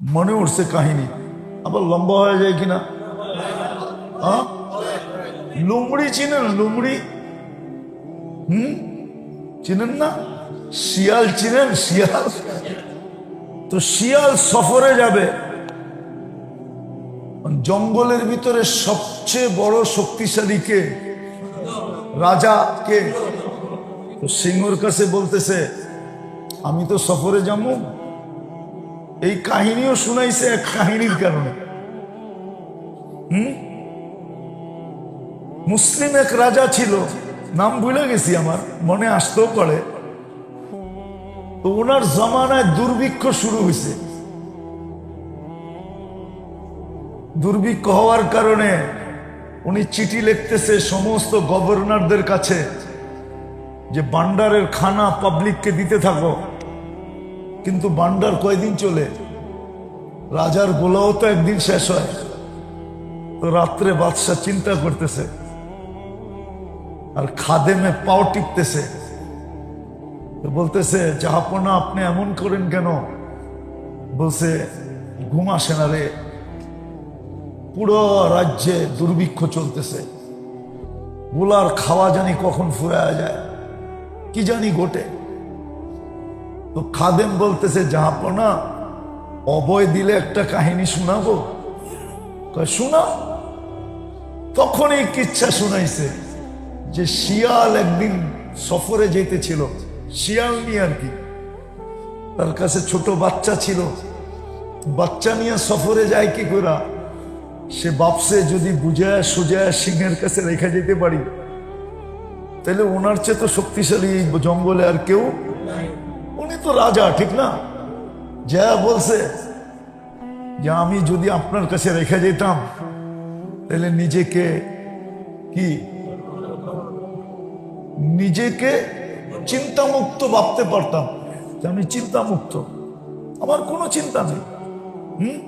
মনে উঠছে কাহিনী। আবার লম্বা হয়ে যায় কিনা? হ্যাঁ? লুমড়ি চিনেন? লুমড়ি? হুম? চিনেন না? শিয়াল চিনেন? শিয়াল? তো শিয়াল সফরে যাবে। জঙ্গলের ভিতরে সবচেয়ে বড় শক্তিশালী কে? রাজা কে? সিংহর কাছে বলতেছে, আমি তো সফরে যাব। এই কাহিনীও শুনাইছে এক কাহিনীর কারণে। হুম? মুসলিম এক রাজা ছিল, নাম ভুলে গেছি আমার, মনে আসতেও পারে। তো ওনার জমানায় দুর্ভিক্ষ শুরু হয়েছে দুর্ভিক্ষ হওয়ার কারণে উনি চিঠি লিখতেছে সমস্ত গভর্নরদের কাছে যে বান্ডারের খানা পাবলিককে দিতে থাকো। কিন্তু বান্ডার কয়দিন চলে? রাজার গোলাও তো একদিন শেষ হয়। তো রাত্রে বাদশাহ চিন্তা করতেছে। আর খাদেমে পাও টিপতেছে। বলতেছে, জাহাপনা আপনি এমন করেন কেন? বলছে, ঘুম আসে না রে। পুরো রাজ্যে দুর্ভিক্ষ চলতেছে। গুলার খাওয়া জানি কখন ফুরায়া যায়। কি জানি ঘটে। তো খাদেম বলতেছে, জাহাপনা অবয় দিলে একটা কাহিনী শোনাবো? শোনা। তখন এই কিচ্ছা শুনাইছে যে শিয়াল একদিন সফরে যেতেছিল শিয়াল নিয়ে আর কি। তার কাছে ছোট বাচ্চা ছিল। বাচ্চা নিয়ে সফরে যায় কি করা সে বাপসে যদি বুঝায় সোজায় সিংহের কাছে রেখে যেতে পারি তাহলে ওনার চেয়ে তো শক্তিশালী জঙ্গলে আর কেউ তো রাজা, ঠিক না? যা বলছে যে, আমি যদি আপনার কাছে রেখে যেতাম, তাহলে নিজেকে কি? নিজেকে চিন্তামুক্ত ভাবতে পারতাম। আমি চিন্তামুক্ত। আমার কোনো চিন্তা নেই। হুম?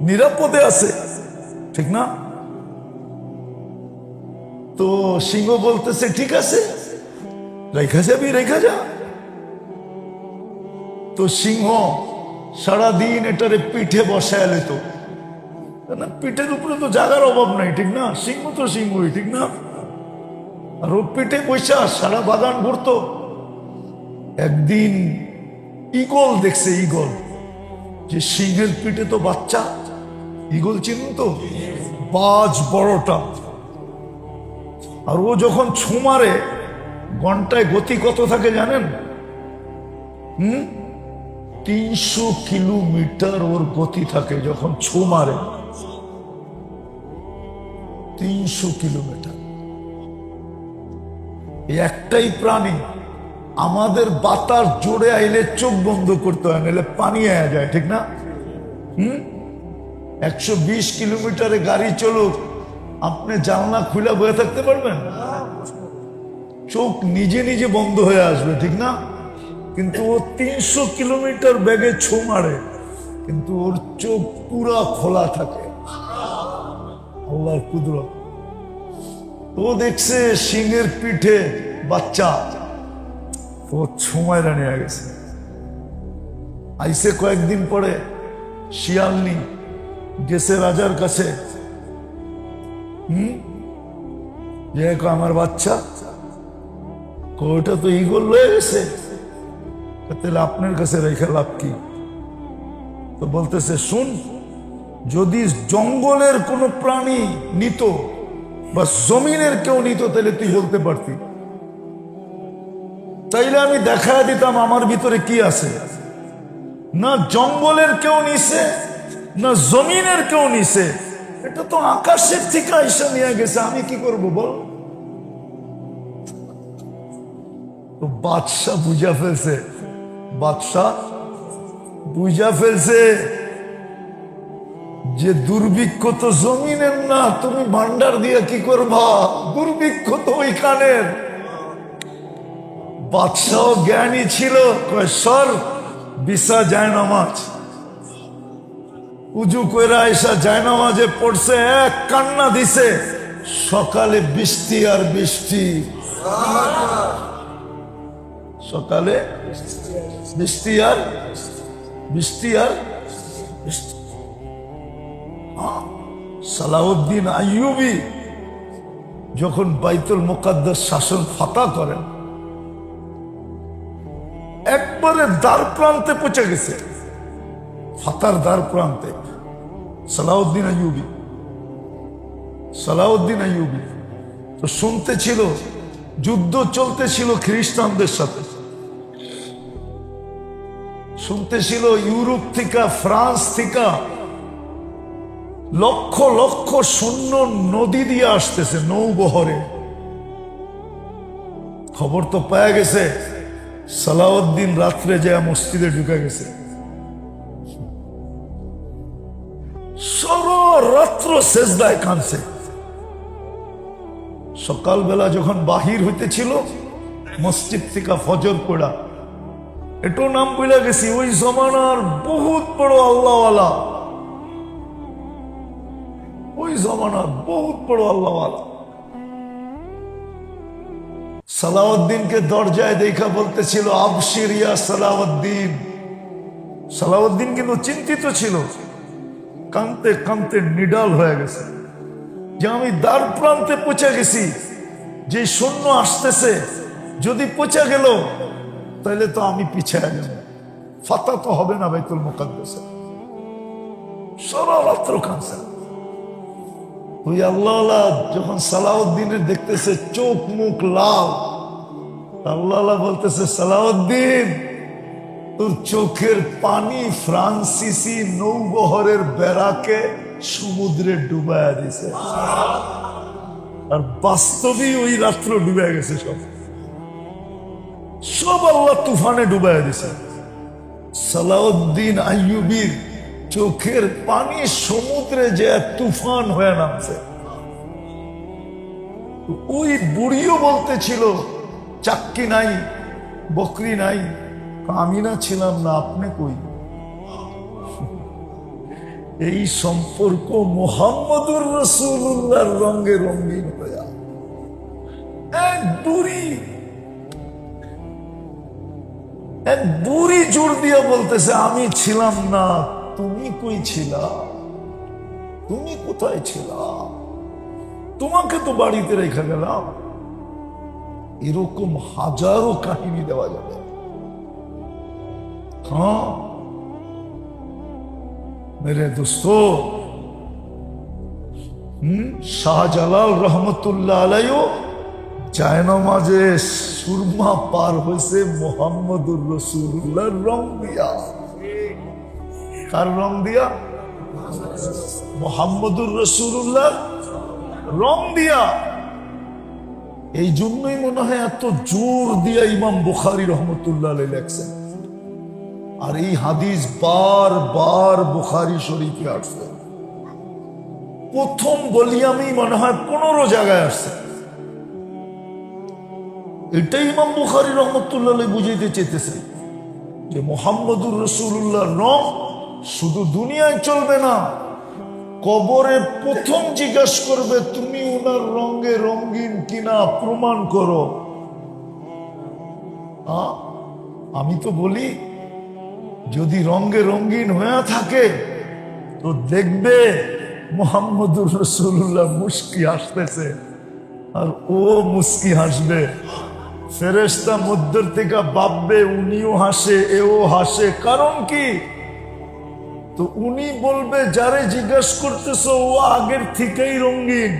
নিরাপদে আছে। ঠিক না? তো সিংহ বলতেছে, ঠিক আছে। রেখা যাবি, রেখা যা। তো সিংহ সারাদিন এটারে পিঠে বসায় লেত না, পিঠের উপরে তো জাগার অভাব নাই, ঠিক না? সিংহ তো সিংহই, ঠিক না? আর ও পিঠে বৈশা সারা বাগান ঘুরতো। একদিন ইগল দেখছে ইগল যে সিংহের পিঠে তো বাচ্চা ইগল চিনুন তো? বাজ বড়টা। আর ও যখন ছো মারে ঘন্টায় গতি কত থাকে জানেন? হুম? তিনশো কিলোমিটার ওর গতি থাকে যখন ছো মারে। তিনশো কিলোমিটার। একটাই প্রাণী, আমাদের বাতাস জোরে আইলে চোখ বন্ধ করতে হয়, নাহলে পানি আয়া যায়, ঠিক না? হুম? একশো বিশ কিলোমিটারে গাড়ি চলুক, আপনি জানলা খুলে বয়ে থাকতে পারবেন? চোখ নিজে নিজে বন্ধ হয়ে আসবে, ঠিক না? কিন্তু ও তিনশো কিলোমিটার ব্যাগে ছো মারে, কিন্তু ওর চোখ পুরা খোলা থাকে। আল্লাহর কুদরত। ও দেখছে সিংহের পিঠে বাচ্চা। ও সময় নিয়ে গেছে। আইসে কয়েকদিন পরে শিয়ালনি গেছে রাজার কাছে। হুম? যে আমার বাচ্চা? ওটা তো ইগল লয়ে গেছে। তাহলে আপনার কাছে রেখে লাভ কি? তো বলতেছে, শুন, যদি জঙ্গলের কোনো প্রাণী নিত বা জমিনের কেউ নিত, তাহলে তুই বলতে পারতি। তাইলে আমি দেখা দিতাম আমার ভিতরে কি আছে। না জঙ্গলের কেউ নিছে, না জমিনের কেউ নিছে। এটা তো আকাশের থেকে আইসা নিয়ে গেছে, আমি কি করব বল? তো বাদশাহ বুঝা ফেলছে বাদশাহ বুঝা ফেলছে যে দুর্ভিক্ষ তো জমিনের না, তুমি ভান্ডার দিয়ে কি করবা? দুর্ভিক্ষ তো ওইখানের। বাদশাহ জ্ঞানী ছিল সর বিশা যায় নামাজ। উজু কইরা এসা যায় নামাজে পড়ছে, এক কান্না দিছে, সকালে বৃষ্টি আর বৃষ্টি। সকালে বৃষ্টি আর বৃষ্টি আর সালাউদ্দিন আইয়ুবি যখন বাইতুল মুকাদ্দাস শাসন ফাতা করেন, একবারে দ্বার প্রান্তে পৌঁছে গেছে। ফাতার দ্বার প্রান্তে সালাউদ্দিন আইয়ুবি সালাউদ্দিন আইয়ুবি। তো শুনতে ছিল, যুদ্ধ চলতেছিল খ্রিস্টানদের সাথে। শুনতে ছিল ইউরোপ থেকে, ফ্রান্স থেকে। লক্ষ লক্ষ শূন্য নদী দিয়ে আসতেছে নৌবহরে। খবর তো পাওয়া গেছে, সালাউদ্দিন রাত্রে যায় মসজিদে ঢুকে গেছে। সারা রাত্র শেষদায় কানছে সকালবেলা যখন বাহির হইতেছিল, মসজিদ থেকে ফজর পড়া এটাও নাম বলে গেছি, ওই জমানার বহুত বড় আল্লাহওয়ালা। ওই জমানার বহুত বড় আল্লাহওয়ালা। সালাউদ্দিনকে দরজায় দেখা বলতেছিল আবশিরিয়া সালাউদ্দিন। সালাউদ্দিন কিন্তু চিন্তিত ছিল। কানতে কানতে নিডাল হয়ে গেছে। যে আমি দ্বার প্রান্তে পৌঁছে গেছি, যে সৈন্য আসতেছে, যদি পৌঁছে গেল তাহলে তো আমি পিছিয়ে যাব ফাতা তো হবে না বাইতুল মুকাদ্দাসে। সারা রাত্র কানছে ওই আল্লাহ যখন সালাউদ্দিনের দেখতেছে চোখ মুখ লাল আল্লাহ বলতেছে, সালাউদ্দিন, তোর চোখের পানি ফ্রান্সিসি নৌবহরের বেড়াকে সমুদ্রে ডুবাইয়া দিছে। আর বাস্তবেই ওই রাত্র ডুবে গেছে সব। সব আল্লাহ তুফানে ডুবাইয়া দিছে। সালাউদ্দিন আইয়ুবির চোখের পানি সমুদ্রে যে তুফান হয়ে নামছে। ওই বুড়িও বলতেছিল, চাক্কি নাই, বকরি নাই, আমি না ছিলাম না, আপনি কই? এই সম্পর্ক মোহাম্মদুর রসুল্লাহর রঙে রঙিন হইয়া এক বুড়ি এক বুড়ি জোর দিয়ে বলতেছে, আমি ছিলাম না, তুমি কই ছিলা? তুমি কোথায় ছিলা? তোমাকে তো বাড়িতে রেখে গেলাম। এরকম হাজারো কাহিনী দেওয়া যাবে। হ্যাঁ? মেরে দোস্ত শাহজালাল রহমতুল্লাহ আলাইও জায়নামাজে সুরমা পার হয়েছে মোহাম্মদুর রং দিয়া। কার রং দিয়া? মোহাম্মদুর রং দিয়া। এই জন্যই মনে হয় এত জোর দিয়া ইমাম বুখারি রহমতুল্লাহ লেখছেন। আর এই হাদিস বার বার বুখারি শরীফে আসছে। প্রথম বলিয়ামি মনে হয় পনেরো জায়গায় আসছে। এটাই ইমাম বুখারি রহমতুল্লাহ বুঝাইতে চেতেছে যে মোহাম্মদুর রসুল্লাহ রং শুধু দুনিয়ায় চলবে না, কবরে প্রথম জিজ্ঞাসা করবে, তুমি ওনার রঙে রঙিন কিনা প্রমাণ করো? আমি তো বলি, যদি রঙে রঙিন হয়ে থাকে, তো দেখবে মোহাম্মদুর রসুল্লাহ মুস্কি হাসতেছে, আর ও মুস্কি হাসবে ফেরেস্তা মধ্যের থেকে ভাববে, উনিও হাসে, এও হাসে। কারণ কি? তো উনি বলবে, যারে জিজ্ঞেস করতেছ, ও আগের থেকেই রঙিন।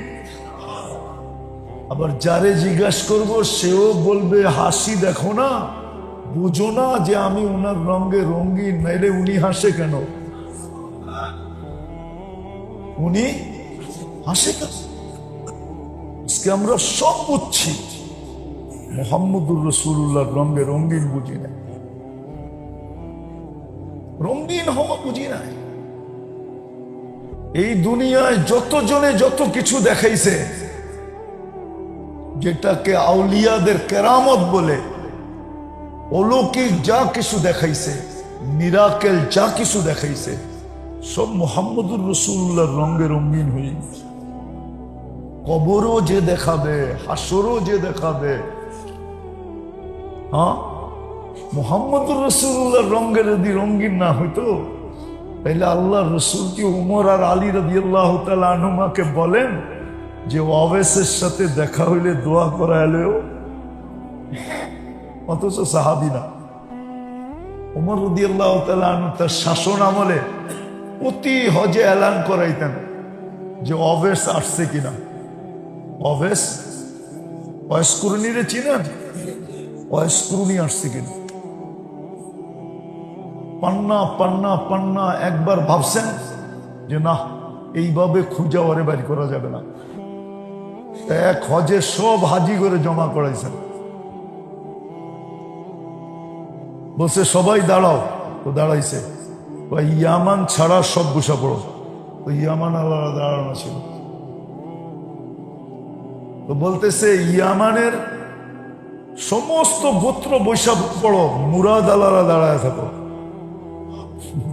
আবার যারে জিজ্ঞাস করব, সেও বলবে, হাসি দেখো না, বুঝো না যে আমি উনার রঙে রঙিন, নাইলে উনি হাসে কেন? উনি হাসে কেন? আমরা সব বুঝছি। মোহাম্মদুর রসুল্লাহর রঙে রঙিন বুঝি না রঙিন হওয়া বুঝি নাই। এই দুনিয়ায় যত জনে যত কিছু দেখাইছে, যেটাকে আউলিয়াদের কেরামত বলে, অলৌকিক যা কিছু দেখাইছে, মিরাকেল যা কিছু দেখাইছে, সব মোহাম্মদুর রসুল্লাহর রঙে রঙিন হয়ে গেছে। কবরও যে দেখাবে, হাসরও যে দেখাবে হ্যাঁ? মোহাম্মদুর রসুল্লাহর রঙে যদি রঙ্গিন না হইতো, তাইলে আল্লাহ রসুল কি উমর আর আলী রবি আল্লাহ আনুমাকে বলেন যে অবেশের সাথে দেখা হইলে দোয়া করা এলেও অথচ সাহাবি না। উমর রদি আল্লাহ আনু তার শাসন আমলে অতি হজে এলান করাইতেন যে অবেশ আসছে কিনা। অবেশ অয়স্কুরণীরে চিনেন? অয়স্কুরণী আসছে কিনা? পান্না পান্না পান্না একবার ভাবছেন যে না, এইভাবে খুঁজা ওরে বাড়ি করা যাবে না। এক হজে সব হাজি করে জমা করাইছেন। বলছে, সবাই দাঁড়াও। তো দাঁড়াইছে। ইয়ামান ছাড়া সব বসা পড়ো। ওই ইয়ামান আল্লাহ দাঁড়ানো ছিল। তো বলতেছে, ইয়ামানের সমস্ত গোত্র বৈশাখ পড়ো, মুরাদ আলারা দাঁড়ায় থাকো।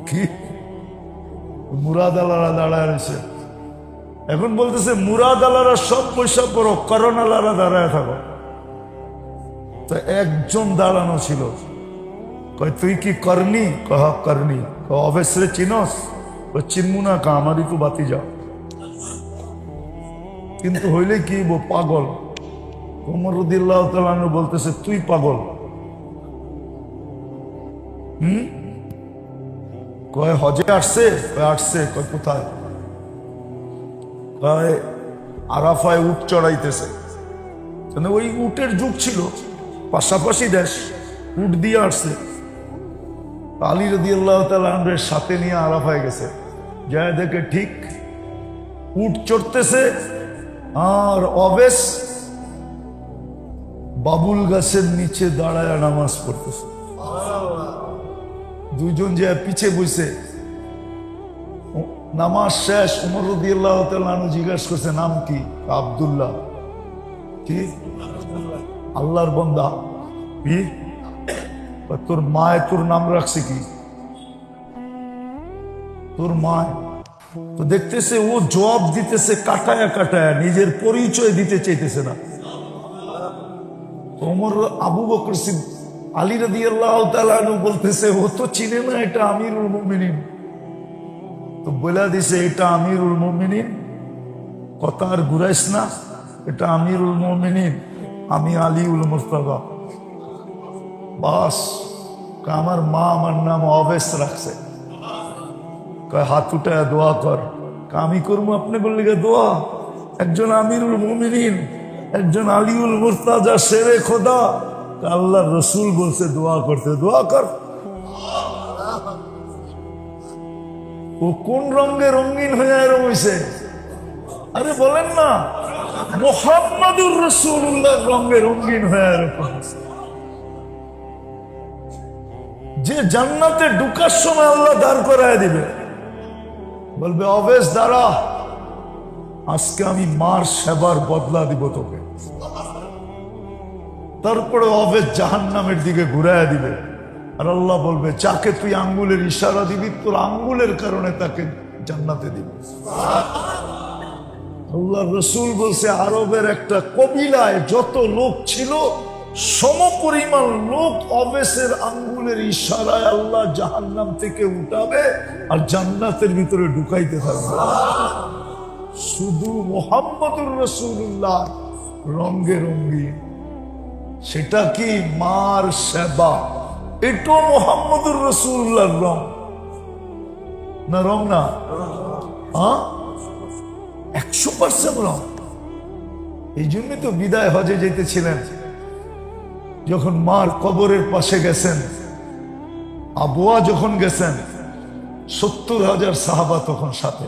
কি? মুরাদ আলারা দাঁড়ায় রয়েছে। এখন বলতেছে, মুরাদ আলারা সব পয়সা পড়ো, করণ আলারা দাঁড়ায় থাকো। তো একজন দাঁড়ানো ছিল। কয়, তুই কি করনি? কহ করনি। অবশ্যই চিনস? ও চিনমু না কা আমারই তো বাতি যাও কিন্তু হইলে কি পাগল। ওমর বলতেছে, তুই পাগল। হম? কয়, হজে আসছে? কয় আসছে। কয়, কোথায়? কয়, আরাফায় উট চড়াইতেছে। মানে ওই উটের যুগ ছিল, পাশাপাশি দেশ, উট দিয়ে আসছে। আলী রদি আল্লাহ তালের সাথে নিয়ে আরাফায় গেছে। যায় দেখে ঠিক উট চড়তেছে, আর অবেশ বাবুল গাছের নিচে দাঁড়ায় নামাজ পড়তেছে। দুইজন যে পিছে বসে ও- নামাজ শেষ, উমর রদিয়াল্লাহ তালু জিজ্ঞাসা করছে, নাম কি? আবদুল্লাহ। কি? আল্লাহর বন্দা। কি? তোর মায় তোর নাম রাখছে কি? তোর মায়। তো দেখতেছে ও জবাব দিতেছে, কাটায়া কাটায়া, নিজের পরিচয় দিতে চাইতেছে না। ওমর আবু বকর আলী রাদি আল্লাহ বলতেছে, ও তো চিনে না এটা আমিরুল মুমিনিন। তো বলে দিছে, এটা আমিরুল মুমিনিন? কথা আর ঘুরাইস না, এটা আমিরুল মুমিনিন, আমি আলিউল মুস্তাফা। বাস আমার মা আমার নাম অবেশ রাখছে। হাত উঠায় দোয়া কর। আমি করব আপনি বললি দোয়া? একজন আমিরুল মুমিনিন একজন আলিউল মুস্তাজা শেরে খোদা আল্লাহ রসুল বলছে, দোয়া করতে, দোয়া কর। ও কোন রঙে রঙিন হয়ে এরম হয়েছে আরে বলেন না, মোহাম্মদুর রসুল্লাহ রঙে রঙিন হয়ে এরকম যে জান্নাতে ঢুকার সময় আল্লাহ দাঁড় করায় দিবে। বলবে, অবেশ, দাঁড়া, আজকে আমি মার সেবার বদলা দিব তোকে। তারপরে অবেশ জাহান নামের দিকে ঘুরাইয়া দিবে। আর আল্লাহ বলবে, যাকে তুই আঙ্গুলের ইশারা দিবি, তোর আঙ্গুলের কারণে তাকে জান্নাতে দিবি। আল্লাহ রসুল বলছে, আরবের একটা কবিলায় যত লোক ছিল, সমপরিমাণ লোক অবেশের আঙ্গুলের ইশারায় আল্লাহ জাহান্নাম থেকে উঠাবে আর জান্নাতের ভিতরে ঢুকাইতে থাকবে। শুধু মোহাম্মদুর রসুল্লাহ রঙ্গে রঙ্গিন সেটা কি মার সেবা? এটাও মোহাম্মদুর রসুল্লাহর রং। না রং না? একশো পার্সেন্ট রং। এই জন্যই তো বিদায় হজে যেতেছিলেন। যখন মার কবরের পাশে গেছেন, আবুয়া যখন গেছেন, সত্তর হাজার সাহাবা তখন সাথে।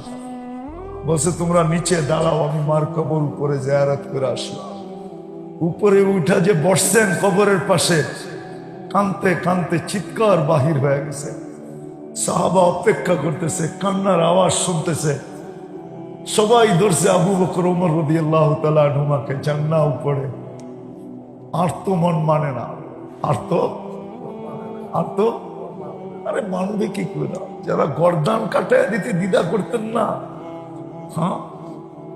বলছে, তোমরা নিচে দাঁড়াও, আমি মার কবর উপরে জায়ারাত করে আসি উপরে উঠা যে বসছেন কবরের পাশে, কানতে কানতে চিৎকার বাহির হয়ে গেছে। সাহাবা অপেক্ষা করতেছে, কান্নার আওয়াজ শুনতেছে। সবাই ধরছে আবু বকর ওমর রদি আল্লাহ তালা ঢুমাকে জান্না উপরে আর তো মন মানে না। আর তো? আর তো? আরে মানবে কি করে যারা গরদান কাটায় দিতে দ্বিধা করতেন না। হ্যাঁ?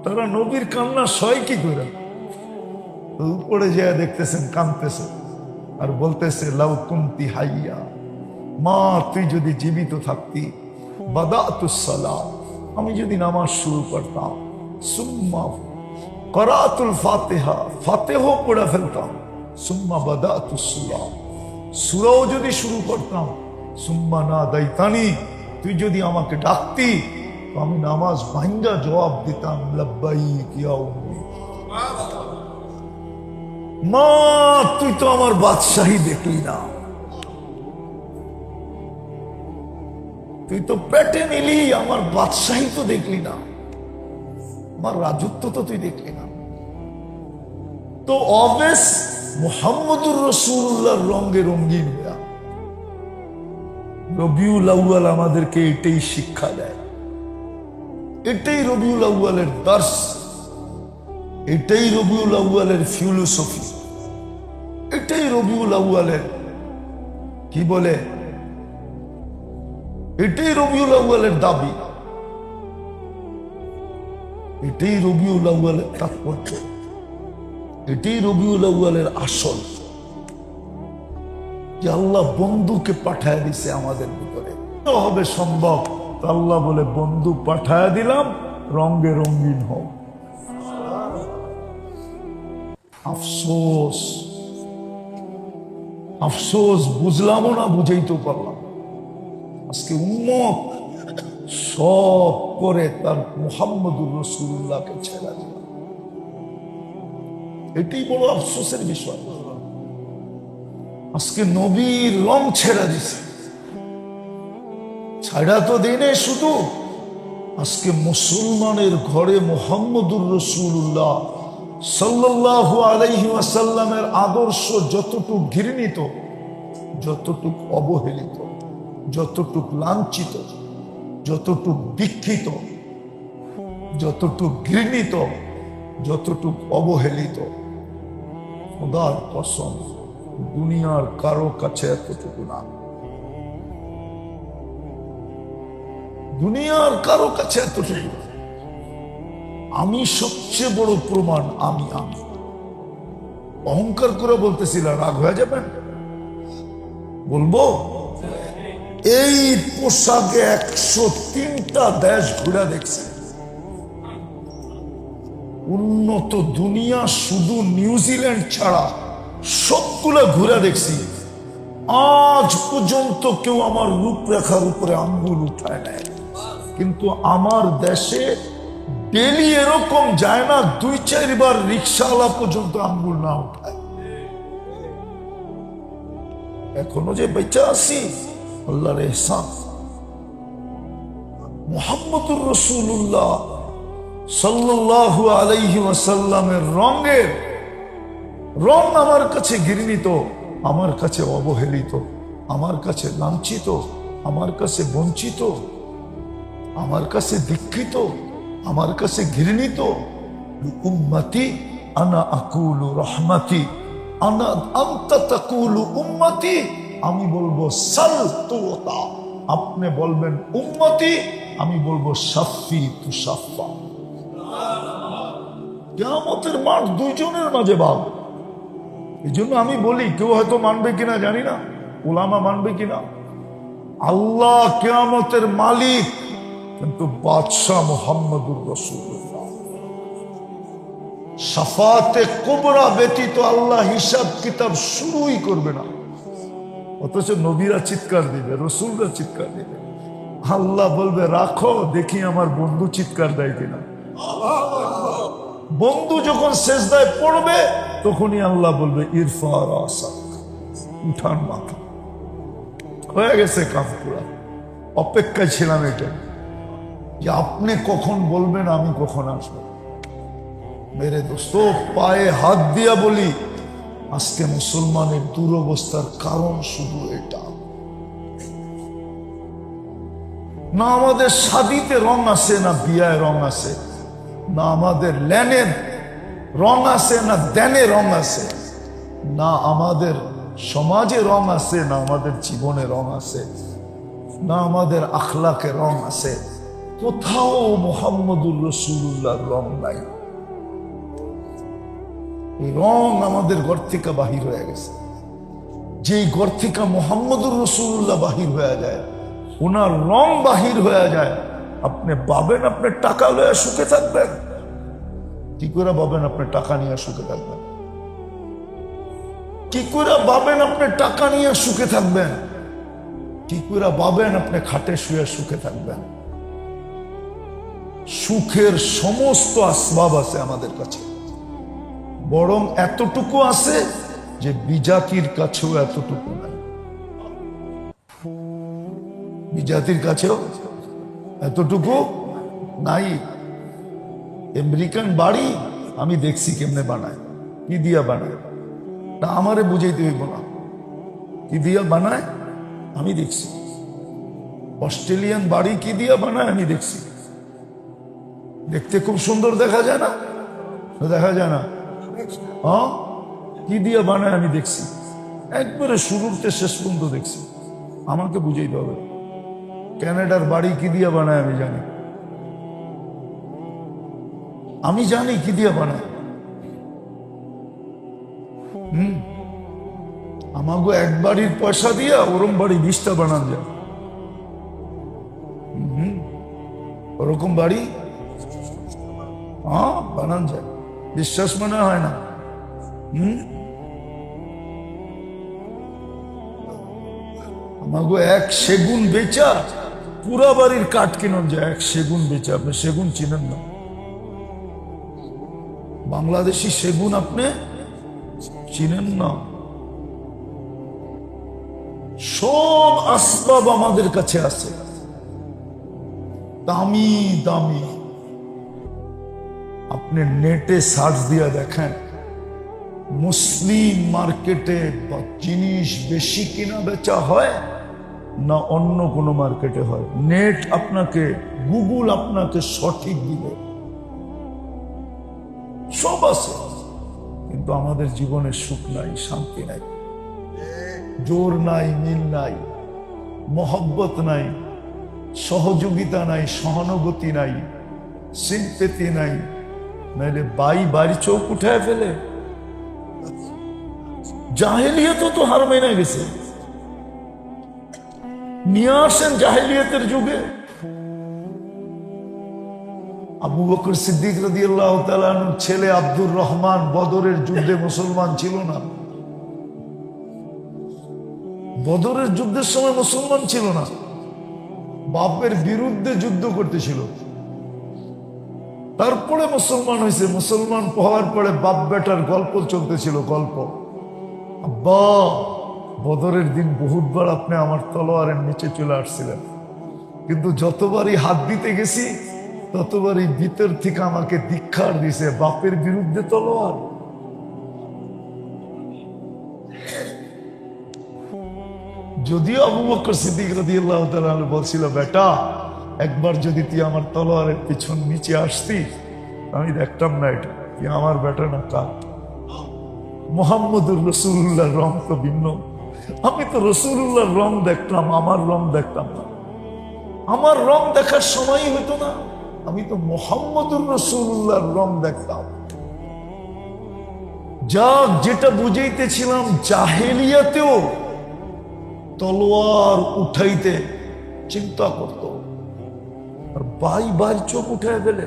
তারা নবীর কান্না সয় কি করে? উপরে যে দেখতেছেন কাঁদতেছে। আর বলতেছে, লাউ কুমতি হাইয়া। মা, তুই যদি জীবিত থাকতি বাদাতুসালাম আমি যদি নামাজ শুরু করতাম, সুম্মা করাতুল ফাতেহা ফাতেহ পড়ে ফেলতাম। সুম্মা বাদাতুসালাম সুরাও যদি শুরু করতাম, সুম্মা না দাইতানি, তুই যদি আমাকে ডাকতি আমি নামাজ ভাঙ্গা জবাব দিতাম লব্বাই কিয়া মা, তুই তো আমার বাদশাহী দেখলি না। তুই তো পেটে নিলি, আমার বাদশাহী তো দেখলি না। আমার রাজত্ব তো তুই দেখলি না। তো অবেস মোহাম্মদুর রসুল্লাহর রঙ্গে রঙ্গিন রবিউল আউয়াল আমাদেরকে এটাই শিক্ষা দেয়। এটাই রবিউল আউয়ালের দর্শ এটাই রবিউল আউয়ালের ফিলোসফি। এটাই রবিউল আউয়ালের। কি বলে? এটাই রবিউল আউয়ালের দাবি। এটাই রবিউল আউয়ালের তাৎপর্য। এটাই রবিউল আউয়ালের আসল। যে আল্লাহ বন্ধুকে পাঠায় দিছে আমাদের ভিতরে। হবে সম্ভব। আল্লাহ বলে, বন্ধু পাঠায় দিলাম রঙ্গে রঙ্গিন হোক। আফসোস। আফসোস, বুঝলামও না, বুঝাইতেও পারলাম আজকে উন্মত সব করে তার মোহাম্মদুর রসুল্লাহকে ছেড়া দিল। এটাই বড় আফসোসের বিষয়। আজকে নবীর রং ছেড়া দিছে। ছাড়া তো দিনে শুধু। আজকে মুসলমানের ঘরে মোহাম্মদুর রসুল্লাহ সাল্লাল্লাহু আলাইহি ওয়াসাল্লামের আদর্শ যতটুক ঘৃণিত, যতটুক অবহেলিত, যতটুক লাঞ্ছিত, যতটুক দীক্ষিত, যতটুক ঘৃণিত, যতটুক অবহেলিত, খোদার কসম, দুনিয়ার কারও কাছে এতটুকু না দুনিয়ার কারও কাছে এতটুকু। আমি সবচেয়ে বড় প্রমাণ আমি আমি। অহংকার করে বলতেছিল, রাগ হয়ে যাবেন বলব? এই পোশাকে একশো তিনটা দেশ ঘুরে দেখছি। উন্নত দুনিয়া শুধু নিউজিল্যান্ড ছাড়া সবগুলো ঘুরে দেখছি। আজ পর্যন্ত কেউ আমার রূপরেখার উপরে আঙ্গুল উঠায় নেয় কিন্তু আমার দেশে ডেলি এরকম যায় না, দুই, চারবার রিক্সাওয়ালা পর্যন্ত আঙ্গুল না উঠায়। এখনও যে বেঁচে আছি, আল্লাহর এহসান। মোহাম্মদুর রসুল্লাহ সাল্লাল্লাহু আলাইহি ওয়াসাল্লামের রঙের রং আমার কাছে ঘৃণিত, আমার কাছে অবহেলিত, আমার কাছে লাঞ্ছিত, আমার কাছে বঞ্চিত, আমার কাছে দীক্ষিত। আমার কাছে ঘৃণিত। উম্মতি, আনা আকুলু রহমাতি, আনা আন্তা তাকুলু আমি বলব, সাল তুতা। আপনি বলবেন, উম্মতি, আমি বলব, সাফি তু সাফা। কেয়ামতের মাঠ দুইজনের মাঝে ভাব এই জন্য আমি বলি, কেউ হয়তো মানবে কিনা জানি না। ওলামা মানবে কিনা। আল্লাহ কেয়ামতের মালিক কিন্তু বাদশাহ মোহাম্মদুর রসুল্লাহ সাফাতে কোবরা ব্যতীত আল্লাহ হিসাব কিতাব শুরুই করবে না। অথচ নবীরা চিৎকার দিবে, রসুলরা চিৎকার দিবে। আল্লাহ বলবে, রাখো, দেখি আমার বন্ধু চিৎকার দেয় কিনা। বন্ধু যখন শেষ শেষদায় পড়বে, তখনই আল্লাহ বলবে ইরফার আসা উঠান মাথা। হয়ে গেছে কাকপুরা অপেক্ষায় ছিলাম এটা। যে আপনি কখন বলবেন, আমি কখন আসব? মেরে দোস্ত, পায়ে হাত দিয়া বলি, আজকে মুসলমানের দুরবস্থার কারণ শুধু এটা। না আমাদের শাদিতে রং আছে, না বিয়ায় রং আছে, না আমাদের ল্যানের রং আছে, না দেনে রং আছে, না আমাদের সমাজে রং আছে, না আমাদের জীবনে রং আছে, না আমাদের আখলাকে রং আছে। কোথাও মোহাম্মদুর রসুল্লাহর রং নাই। রং আমাদের ঘর থেকে বাহির হয়ে গেছে। যেই ঘর থেকে মোহাম্মদুর রসুল্লাহ বাহির হয়ে যায়, ওনার রং বাহির হয়ে যায়। আপনি পাবেন আপনি টাকা লয়ে সুখে থাকবেন? কি করে পাবেন আপনি টাকা নিয়ে সুখে থাকবেন? কি করে পাবেন আপনি টাকা নিয়ে সুখে থাকবেন? কি করে পাবেন আপনি খাটে শুয়ে সুখে থাকবেন? সুখের সমস্ত আসবাব আছে আমাদের কাছে। বরং এতটুকু আছে যে বিজাতির কাছেও এতটুকু নাই। বিজাতির কাছেও এতটুকু নাই। আমেরিকান বাড়ি আমি দেখছি কেমনে বানায়, কি দিয়া বানায়। তা আমারে বুঝাইতে হইব না। কি দিয়া বানায়, আমি দেখছি। অস্ট্রেলিয়ান বাড়ি কি দিয়া বানায়, আমি দেখছি। দেখতে খুব সুন্দর দেখা যায় না? দেখা যায় না। হ্যাঁ? কি দিয়ে বানায় আমি দেখছি। একবারে শুরুতে শেষ পর্যন্ত দেখছি। আমাকে বুঝাইতে হবে। ক্যানাডার বাড়ি কি দিয়ে বানায় আমি জানি। আমি জানি কি দিয়ে বানায়। হুম? আমাকে এক বাড়ির পয়সা দিয়া ওরম বাড়ি বিশটা বানান যায়। ওরকম বাড়ি বানান যায়। বিশ্বাস মনে হয় না। আমাকে এক সেগুন বেচা, পুরা বাড়ির কাঠ যায়, এক সেগুন বেচা। আপনি সেগুন চিনেন না। বাংলাদেশি সেগুন আপনি চিনেন না। সব আসবাব আমাদের কাছে আছে। দামি দামি। আপনি নেটে সার্চ দিয়ে দেখেন, মুসলিম মার্কেটে বা জিনিস বেশি কিনা বেচা হয় না অন্য কোনো মার্কেটে হয়? নেট আপনাকে, গুগল আপনাকে সঠিক দিবে। সব আছে, কিন্তু আমাদের জীবনে সুখ নাই, শান্তি নাই। জোর নাই, মিল নাই, মহব্বত নাই, সহযোগিতা নাই, সহানুভূতি নাই সিম্পেতি নাই নাইলে বাই বাড়ি চোখ উঠায় ফেলে। জাহেলিয়ত তো হার মেনে গেছে। নিয়ে আসেন জাহেলিয়তের যুগে। আবু বকর সিদ্দিক রদি আল্লাহ ছেলে আব্দুর রহমান বদরের যুদ্ধে মুসলমান ছিল না। বদরের যুদ্ধের সময় মুসলমান ছিল না। বাপের বিরুদ্ধে যুদ্ধ করতেছিল। তারপরে মুসলমান হয়েছে। মুসলমান হওয়ার পরে বাপ বেটার গল্প চলতেছিল, গল্প। আব্বা, বদরের দিন বহুতবার আপনি আমার তলোয়ারের নিচে চলে আসছিলেন। কিন্তু যতবারই হাত দিতে গেছি, ততবারই ভিতর থেকে আমাকে দীক্ষার দিছে, বাপের বিরুদ্ধে তলোয়ার। যদিও আবু বকর সিদ্দিক রাদিয়াল্লাহু তাআলা বলছিল, বেটা একবার যদি তুই আমার তলোয়ারের পিছন নিচে আসতি, আমি দেখতাম না এটা। তুই আমার বেটা না কা মোহাম্মদুর রসুল্লাহর রং তো ভিন্ন। আমি তো রসুল্লাহর রং দেখতাম, আমার রং দেখতাম না। আমার রং দেখার সময়ই হতো না। আমি তো মোহাম্মদুর রসুল্লাহর রং দেখতাম। যা যেটা বুঝাইতেছিলাম, জাহেলিয়াতেও তলোয়ার উঠাইতে চিন্তা করত। আর বাই বাই চোখ উঠায় ফেলে